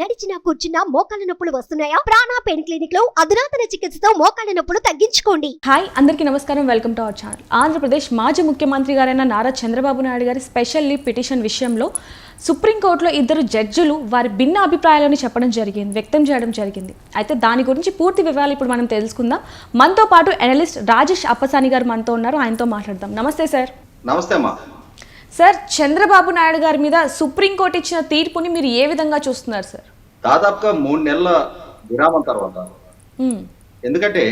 నడిచినా కూర్చున్నా మోకాళ్ళ నొప్పులు వస్తున్నాయా? ప్రాణా పెయిన్ క్లినిక్లో అధునాతన చికిత్సతో మోకాళ్ళ నొప్పులు తగ్గించుకోండి. హాయ్ అందరికీ నమస్కారం. Welcome to our channel. Andhra Pradesh మాజీ ముఖ్యమంత్రి గారైన నారా చంద్రబాబు నాయుడు గారి స్పెషల్ లీవ్ పిటిషన్ విషయంలో సుప్రీంకోర్టులో ఇద్దరు జడ్జిలు వారి భిన్న అభిప్రాయాలను చెప్పడం జరిగింది వ్యక్తం చేయడం జరిగింది. అయితే దాని గురించి పూర్తి వివరాలు ఇప్పుడు మనం తెలుసుకుందాం. మనతో పాటు అనలిస్ట్ రాజేష్ అప్పసాని గారు మనతో ఉన్నారు. ఆయనతో మాట్లాడదాం. నమస్తే సార్. నమస్తే అమ్మా. సార్ చంద్రబాబు నాయుడు గారి మీద సుప్రీంకోర్టు ఇచ్చిన తీర్పుని మీరు ఏ విధంగా చూస్తున్నారు సార్? దాదాపుగా మూడు నెలల విరామం తర్వాత. ఎందుకంటే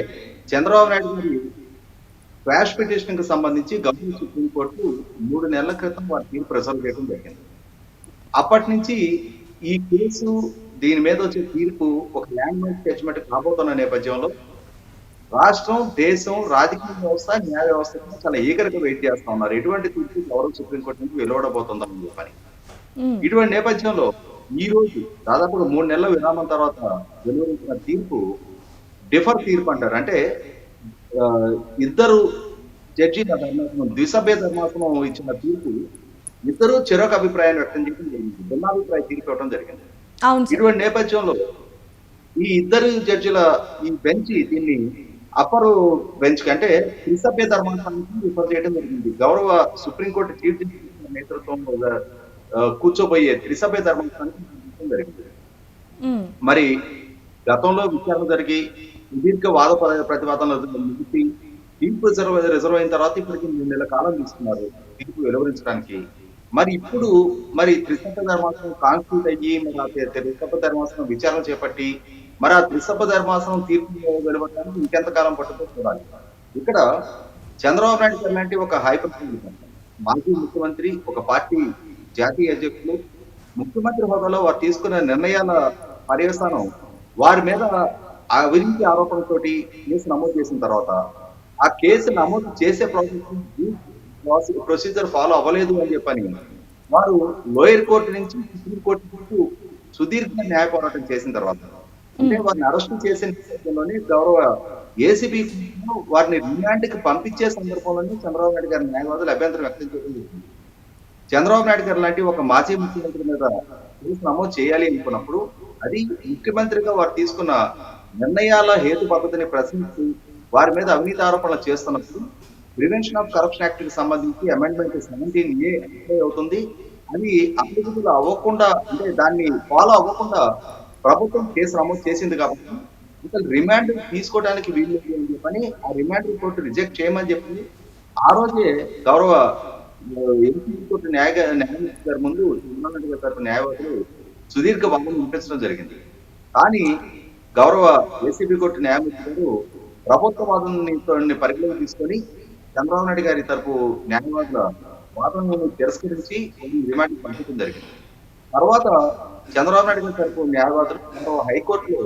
చంద్రబాబు నాయుడు గారి క్వాష్ పిటిషన్కి సంబంధించి గవర్నర్ సుప్రీంకోర్టు మూడు నెలల క్రితం వారి తీర్పు రిజర్వ్ చేయడం జరిగింది. అప్పటి నుంచి ఈ కేసు దీని మీద వచ్చే తీర్పు ఒక ల్యాండ్ మైన్ జడ్జిమెంట్ కాబోతున్న నేపథ్యంలో రాష్ట్రం దేశం రాజకీయ వ్యవస్థ న్యాయ వ్యవస్థ చాలా ఈగరగా వెయిట్ చేస్తా ఉన్నారు. ఎటువంటి తీర్పు గౌరవ సుప్రీంకోర్టు నుంచి వెలువడబోతుందని చెప్పని మ్మ్. ఇటువంటి నేపథ్యంలో ఈ రోజు దాదాపుగా మూడు నెలల విరామం తర్వాత వెలువరించిన తీర్పు డిఫర్ తీర్పు అంటారు. అంటే ఇద్దరు జడ్జీల ధర్మాసనం ద్విసభ్య ధర్మాసనం ఇచ్చిన తీర్పు ఇద్దరు చెరొక అభిప్రాయాన్ని వ్యక్తం చేయడం జరిగింది. భిన్నాభిప్రాయ తీర్పు ఇవ్వడం జరిగింది. ఇటువంటి నేపథ్యంలో ఈ ఇద్దరు జడ్జిల ఈ బెంచ్ దీన్ని అప్పర్ బెంచ్కి అంటే త్రిసభ్య ధర్మాసనానికి రిఫర్ చేయడం జరిగింది. గౌరవ సుప్రీంకోర్టు చీఫ్ జస్టిస్ నేతృత్వంలో కూర్చోబోయే త్రిసభ్య ధర్మాసనానికి జరిగింది. మరి గతంలో విచారణ జరిగి సుదీర్ఘ వాద ప్ర- ప్రతివాదనలు ముగిసి తీర్పు రిజర్వ్ రిజర్వ్ అయిన తర్వాత ఇప్పటికి మూడు నెలల కాలం తీసుకున్నారు. తీర్పు వెలువరించడానికి. మరి ఇప్పుడు మరి త్రిసభ ధర్మాసనం కాన్స్టిట్యూట్ అయ్యి మరి ఆ త్రి- త్రిసభ ధర్మాసనం విచారణ చేపట్టి మరి ఆ త్రిసభ ధర్మాసనం తీర్పు వెలువడడానికి ఇంకెంత కాలం చూడాలి. ఇక్కడ చంద్రబాబు నాయుడు గారు లాంటి ఒక హైపర్ మాజీ ముఖ్యమంత్రి ఒక పార్టీ జాతీయ అధ్యక్షులు ముఖ్యమంత్రి హోదాలో వారు తీసుకున్న నిర్ణయాల పర్యవసానం వారి మీద అవినీతి ఆరోపణలతోటి కేసు నమోదు చేసిన తర్వాత ఆ కేసు నమోదు చేసే ప్రాసెస్ ప్రొసీజర్ ఫాలో అవ్వలేదు అని చెప్పని వారు లోయర్ కోర్టు నుంచి సుప్రీం కోర్టు వరకు సుదీర్ఘ న్యాయ పోరాటం చేసిన తర్వాత అంటే వారిని అరెస్ట్ చేసిన నేపథ్యంలోనే గౌరవ ఏసీబీ వారిని రిమాండ్కి పంపించే సందర్భంలోనే చంద్రబాబు నాయుడు గారి న్యాయవాదులు అభ్యంతరం వ్యక్తం చేయడం జరిగింది. చంద్రబాబు నాయుడు గారు లాంటి ఒక మాజీ ముఖ్యమంత్రి మీద కేసు నమోదు చేయాలి అనుకున్నప్పుడు అది ముఖ్యమంత్రిగా వారు తీసుకున్న నిర్ణయాల హేతు పద్ధతిని ప్రశ్నిస్తూ వారి మీద అవినీతి ఆరోపణలు చేస్తున్నప్పుడు ప్రివెన్షన్ ఆఫ్ కరప్షన్ యాక్ట్కి సంబంధించి అమెండ్మెంట్ సెవెంటీన్ ఏ అప్లై అవుతుంది. అది అప్లికబుల్ అవ్వకుండా అంటే దాన్ని ఫాలో అవ్వకుండా ప్రభుత్వం కేసు నమోదు చేసింది కాబట్టి అసలు రిమాండ్ తీసుకోవడానికి వీలు అని చెప్పని ఆ రిమాండ్ రిపోర్ట్ రిజెక్ట్ చేయమని చెప్పింది. ఆ రోజే గౌరవ ఎంపీ కోర్టు న్యాయ న్యాయమూర్తి గారి ముందు చంద్రబాబు గారి తరపు న్యాయవాదులు సుదీర్ఘ వాదన వినిపించడం జరిగింది. కానీ గౌరవ ఏసీబీ కోర్టు న్యాయమూర్తి గారు ప్రభుత్వ వాదనని పరిగణలోకి తీసుకొని చంద్రబాబు నాయుడు గారి తరపు న్యాయవాదుల వాదనను తిరస్కరించి రిమాండ్ పంపించడం జరిగింది. తర్వాత చంద్రబాబు నాయుడు గారి తరపు న్యాయవాదులు హైకోర్టులో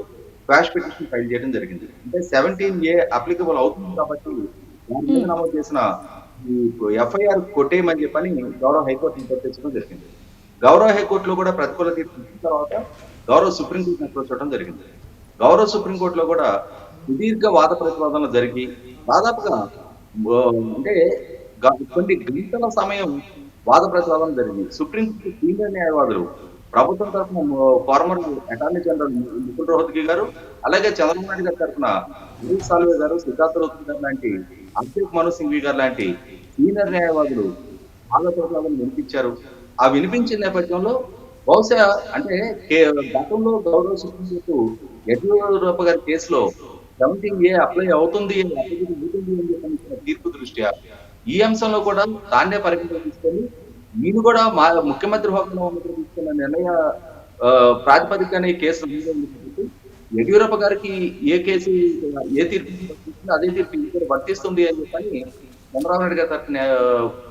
క్వాష్ పిటిషన్ ఫైల్ చేయడం జరిగింది. అంటే సెవెంటీన్ ఏ అప్లికబుల్ అవుతుంది కాబట్టి మీద నమోదు చేసిన ఈ ఎఫ్ఐఆర్ కొట్టేయమని చెప్పని గౌరవ హైకోర్టు నిర్దేశించడం జరిగింది. గౌరవ హైకోర్టులో కూడా ప్రతికూల తీర్పు ఇచ్చిన తర్వాత గౌరవ సుప్రీంకోర్టు అవడం జరిగింది. గౌరవ సుప్రీంకోర్టులో కూడా సుదీర్ఘ వాద ప్రతివాదనలు జరిగి దాదాపుగా అంటే కొన్ని గంటల సమయం వాద ప్రతివాదన జరిగింది. సుప్రీంకోర్టు సీనియర్ న్యాయవాదులు ప్రభుత్వం తరఫున former attorney general Mukul Rohatgi గారు అలాగే చంద్రబాబు నాయుడు గారి తరఫున వినీత్ సాల్వే గారు సిద్ధార్థ రోహత్ గారు లాంటి అభిషేక్ మనోజ్ సింఘ్వి గారు లాంటి సీనియర్ న్యాయవాదులు వాద ప్రతివాదన వినిపించారు. ఆ వినిపించిన నేపథ్యంలో బహుశా అంటే కే- గతంలో గౌరవ సుప్రీంకోర్టు యడ్యూరప్ప గారి కేసులో సెవెంటీన్ ఏ అప్లై అవుతుంది అని తీర్పు దృష్ట్యా ఈ అంశంలో కూడా దాన్నే పరిగణలో తీసుకొని నేను కూడా మా ముఖ్యమంత్రి హోదాలో ఉన్న నిర్ణయ ఆ, ప్రాతిపదికన ఈ కేసు నమోదు యడ్యూరప్ప గారికి ఏ కేసు ఏ తీర్పు అదే తీర్పు ఇది వర్తిస్తుంది అని చెప్పని చంద్రబాబు నాయుడు గారి తరఫున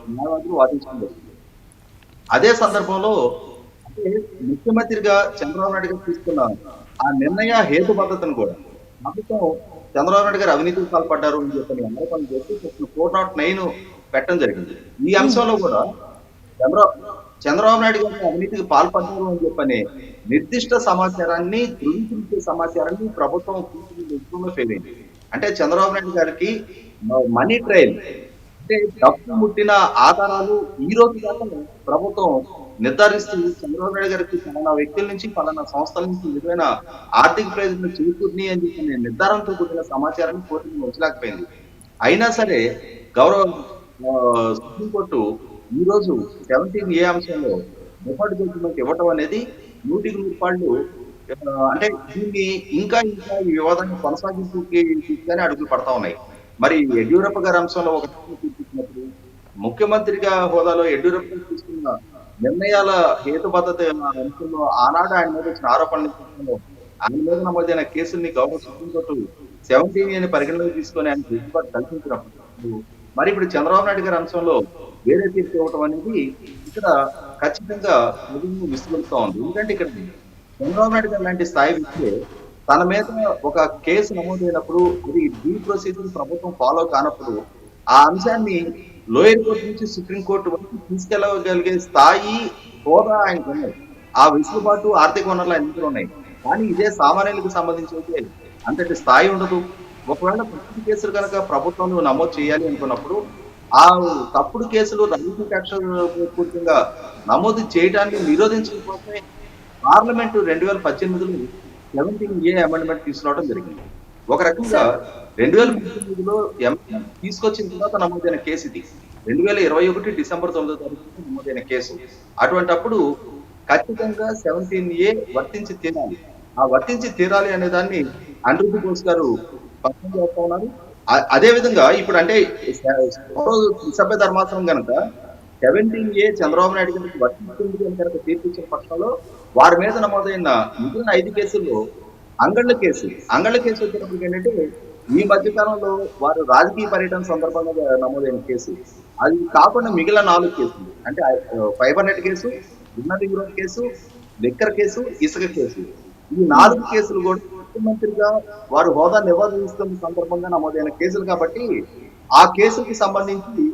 న్యాయవాదులు వాదించడం జరిగింది. అదే సందర్భంలో ముఖ్యమంత్రిగా చంద్రబాబు నాయుడు గారు తీసుకున్న ఆ నిర్ణయ హేతుబద్ధతను కూడా ప్రభుత్వం చంద్రబాబు నాయుడు గారు అవినీతికి పాల్పడ్డారు అని చెప్పని ఆరోపణలు చేసి ఫోర్ నాట్ నైన్ పెట్టడం జరిగింది. ఈ అంశంలో కూడా చంద్రబాబు చంద్రబాబు నాయుడు గారు అవినీతికి పాల్పడ్డారు అని చెప్పని నిర్దిష్ట సమాచారాన్ని ధృవీకరించే సమాచారాన్ని ప్రభుత్వం పూర్తిగా ఫెయిల్ అయింది. అంటే చంద్రబాబు నాయుడు గారికి మనీ ట్రయల్ అంటే డబ్బు ముట్టిన ఆధారాలు ఈ రోజు దాకా ప్రభుత్వం నిర్ధారిస్తూ చంద్రబాబు నాయుడు గారికి పలానా వ్యక్తుల నుంచి పలానా సంస్థల నుంచి విలువైన ఆర్థిక ప్రయోజనం చేకూర్ని అని చెప్పిన నిర్ధారణతో కూడిన సమాచారాన్ని కోర్టుకు వచ్చలేకపోయింది అయినా సరే గౌరవ ఆ, సుప్రీంకోర్టు ఈ రోజు సెవెంటీన్ ఏ అంశంలో డిఫాల్ట్ జడ్జిమెంట్ ఇవ్వటం అనేది నూటికి నూరు పాళ్ళు అంటే దీన్ని ఇంకా ఇంకా ఈ వివాదాన్ని కొనసాగింపుకి తీసుకొని అడుగులు పడతా ఉన్నాయి. మరి యడ్యూరప్ప గారి అంశంలో ఒక తీర్పిచ్చినప్పుడు ముఖ్యమంత్రిగా హోదాలో యడ్యూరప్ప తీసుకున్న నిర్ణయాల హేతుబద్ధత అంశంలో ఆనాడు ఆయన మీద వచ్చిన ఆరోపణలు ఆయన మీద నమోదైన కేసుల్ని గౌరవ సుప్రీంకోర్టు సెవెంటీన్ అని పరిగణలోకి తీసుకొని ఆయన దిద్దుబాటు కల్పించినప్పుడు మరి ఇప్పుడు చంద్రబాబు నాయుడు గారి అంశంలో వేరే తీసుకోవటం ఇవ్వటం అనేది ఇక్కడ ఖచ్చితంగా నిజంగా విస్తులుస్తూ ఉంది. ఎందుకంటే ఇక్కడ చంద్రబాబు నాయుడు గారు లాంటి స్థాయి వ్యక్తులే తన మీద ఒక కేసు నమోదైనప్పుడు అది డ్యూ ప్రొసీజర్ ప్రభుత్వం ఫాలో కానప్పుడు ఆ అంశాన్ని లోయర్ కోర్టు నుంచి సుప్రీం కోర్టు వరకు తీసుకెళ్ళగలిగే స్థాయి హోదా ఆయనకు ఉన్నాయి ఆ వెసులుబాటు ఆర్థిక వనరులు అన్ని ఉన్నాయి. కానీ ఇదే సామాన్యులకు సంబంధించి అయితే అంతటి స్థాయి ఉండదు. ఒకవేళ ప్రతి కేసులు కనుక ప్రభుత్వం నమోదు చేయాలి అనుకున్నప్పుడు ఆ తప్పుడు కేసులు రాజకీయ కక్షపూర్తిగా నమోదు చేయడాన్ని నిరోధించడం కోసమే పార్లమెంటు రెండు వేల పద్దెనిమిదిలో సెవెంటీన్ ఏ అమెండ్మెంట్ తీసుకురావడం జరిగింది. ఒక రకంగా రెండు వేల పద్దెనిమిదిలో తీసుకొచ్చిన తర్వాత నమోదైన కేసు ఇది. రెండు వేల ఇరవై ఒకటి డిసెంబర్ తొమ్మిదో తారీఖు నమోదైన కేసు. అటువంటప్పుడు ఖచ్చితంగా సెవెంటీన్ ఏ వర్తించి తీరాలి. ఆ వర్తించి తీరాలి అనే దాన్ని అనిరుద్ధ బోస్ గారు పక్కన చేస్తా ఉన్నారు అదే విధంగా ఇప్పుడు అంటే సభ్య ధర్మాసనం కనుక సెవెంటీన్ ఏ చంద్రబాబు నాయుడు గారికి వర్తిస్తుంది అని కనుక తీర్పిచ్చిన పక్షంలో వారి మీద నమోదైన మిగిలిన ఐదు కేసుల్లో అంగళ్ళ కేసు అంగళ్ళ కేసు వచ్చినప్పుడు ఏంటంటే ఈ మధ్య కాలంలో వారు రాజకీయ పర్యటన సందర్భంగా నమోదైన కేసు. అది కాకుండా మిగిలిన నాలుగు కేసులు. అంటే ఫైబర్ నెట్ కేసు ఉన్నది కేసు లిక్కర్ కేసు ఇసుక కేసు. ఈ నాలుగు కేసులు కూడా ముఖ్యమంత్రిగా వారు హోదా నిర్వహిస్తున్న సందర్భంగా నమోదైన కేసులు కాబట్టి ఆ కేసుకి సంబంధించి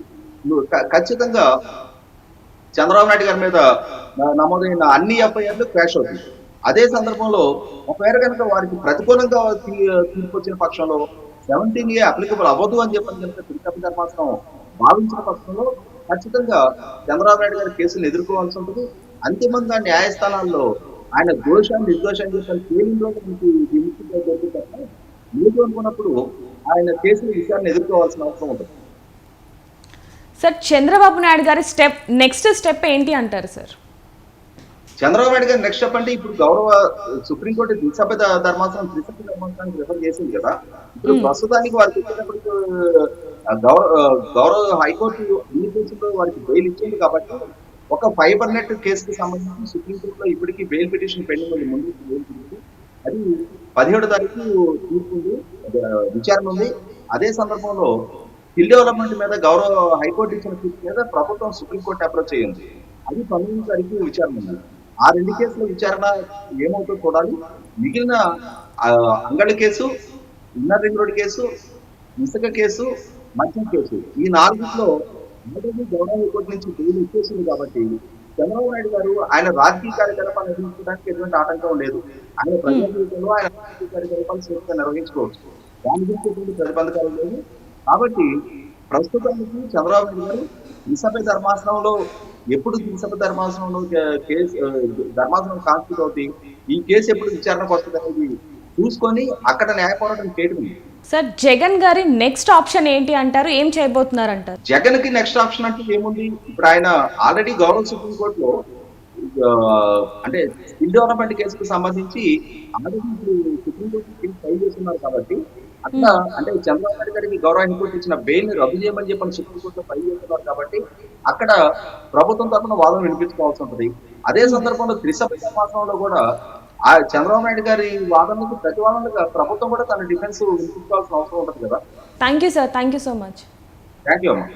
ఖచ్చితంగా చంద్రబాబు నాయుడు గారి మీద నమోదైన అన్ని ఎఫ్ఐఆర్లు క్రాష్ అవుతుంది అదే సందర్భంలో ఒకవేళ కనుక వారికి ప్రతికూలంగా తీర్పు వచ్చిన పక్షంలో సెవెంటీన్ ఏ అప్లికబుల్ అవ్వదు అని చెప్పని కనుక తిరుపతి ధర్మాసనం భావించిన పక్షంలో ఖచ్చితంగా చంద్రబాబు నాయుడు గారి కేసులు ఎదుర్కోవాల్సి ఉంటుంది. అంతిమంగా న్యాయస్థానాల్లో ఆయన దోషాన్ని నిర్దోషాన్ని చెప్పని తేలిందో మనకి విముక్తిగా దొరుకుతుంది తప్ప లేదు అనుకున్నప్పుడు ఆయన కేసుల విషయాన్ని ఎదుర్కోవాల్సిన అవసరం ఉంటుంది సార్ చంద్రబాబు నాయుడు గారి స్టెప్ నెక్స్ట్ స్టెప్ ఏంటి అంటారు సార్? చంద్రబాబు నాయుడు గారు నెక్స్ట్ చెప్పంటే ఇప్పుడు గౌరవ సుప్రీంకోర్టు త్రిసభ్య ధ- ధర్మాసనం త్రిసభ్య ధర్మాసనానికి రిఫర్ చేసింది కదా. ఇప్పుడు ప్రస్తుతానికి వారికి గౌరవ గౌరవ హైకోర్టు అన్ని కేసుల్లో వారికి బెయిల్ ఇచ్చింది కాబట్టి ఒక ఫైబర్ నెట్ కేసుకి సంబంధించి సుప్రీంకోర్టులో ఇప్పటికీ బెయిల్ పిటిషన్ పెండింగ్ ఉంది ముందు అది పదిహేడు తారీఖు తీర్పు విచారణ ఉంది. అదే సందర్భంలో హిల్ డెవలప్మెంట్ మీద గౌరవ హైకోర్టు ఇచ్చిన తీర్పు మీద ప్రభుత్వం సుప్రీంకోర్టు అప్రోచ్ అయ్యింది అది పంతొమ్మిది తారీఖు విచారణ ఉంది. ఆ రెండు కేసుల విచారణ ఏమవుతుందో చూడాలి. మిగిలిన ఆ, అంగడి case inner ring road case ఇసుక కేసు మద్యం కేసు. ఈ నాలుగులో మొదటి గౌరవ హైకోర్టు నుంచి బెయిల్ ఇచ్చేసింది కాబట్టి చంద్రబాబు నాయుడు గారు ఆయన రాజకీయ కార్యకలాపాలు నిర్వహించడానికి ఎటువంటి ఆటంకం లేదు. ఆయన ప్రజా జీవితంలో ఆయన రాజకీయ కార్యకలాపాలు స్వేచ్ఛగా నిర్వహించుకోవచ్చు. దాని గురించి ఎటువంటి ప్రతిబంధకాలు లేదు కాబట్టి ప్రస్తుతానికి చంద్రబాబు నాయుడు గారు త్రిసభ్య ధర్మాసనంలో ఎప్పుడు త్రిసభ్య ధర్మాసనంలో కేసు ధర్మాసనం కాన్స్టిట్యూట్ అవుతుంది ఈ కేసు ఎప్పుడు విచారణకు వస్తుంది అనేది చూసుకొని అక్కడ న్యాయ పోరాటం చేయడం. సార్ జగన్ గారి నెక్స్ట్ ఆప్షన్ ఏంటి అంటారు? ఏం చేయబోతున్నారు అంటారు జగన్కి నెక్స్ట్ ఆప్షన్ అంటే ఏముంది? ఇప్పుడు ఆయన ఆల్రెడీ గౌరవ సుప్రీం కోర్టులో ఆ, అంటే స్కిల్ డెవలప్మెంట్ కేసుకు సంబంధించి ఆల్రెడీ ఇప్పుడు సుప్రీం కోర్టు కేసు ఫైల్ చేస్తున్నారు కాబట్టి అట్లా అంటే చంద్రబాబు నాయుడు గారికి గౌరవ హైకోర్టు ఇచ్చిన బెయిల్ని రద్దు చేయమని చెప్పని సుప్రీం కోర్టులో ఫైల్ చేస్తున్నారు కాబట్టి అక్కడ ప్రభుత్వం తరఫున వాదన వినిపించుకోవాల్సి ఉంటుంది. అదే సందర్భంలో త్రిసభ్య సమాసంలో కూడా ఆ చంద్రబాబు నాయుడు గారి వాదనకు ప్రతివాదనగా ప్రభుత్వం కూడా తన డిఫెన్స్ వినిపించుకోవాల్సిన అవసరం ఉంటుంది కదా. Thank you sir thank you so much thank you అమ్మా.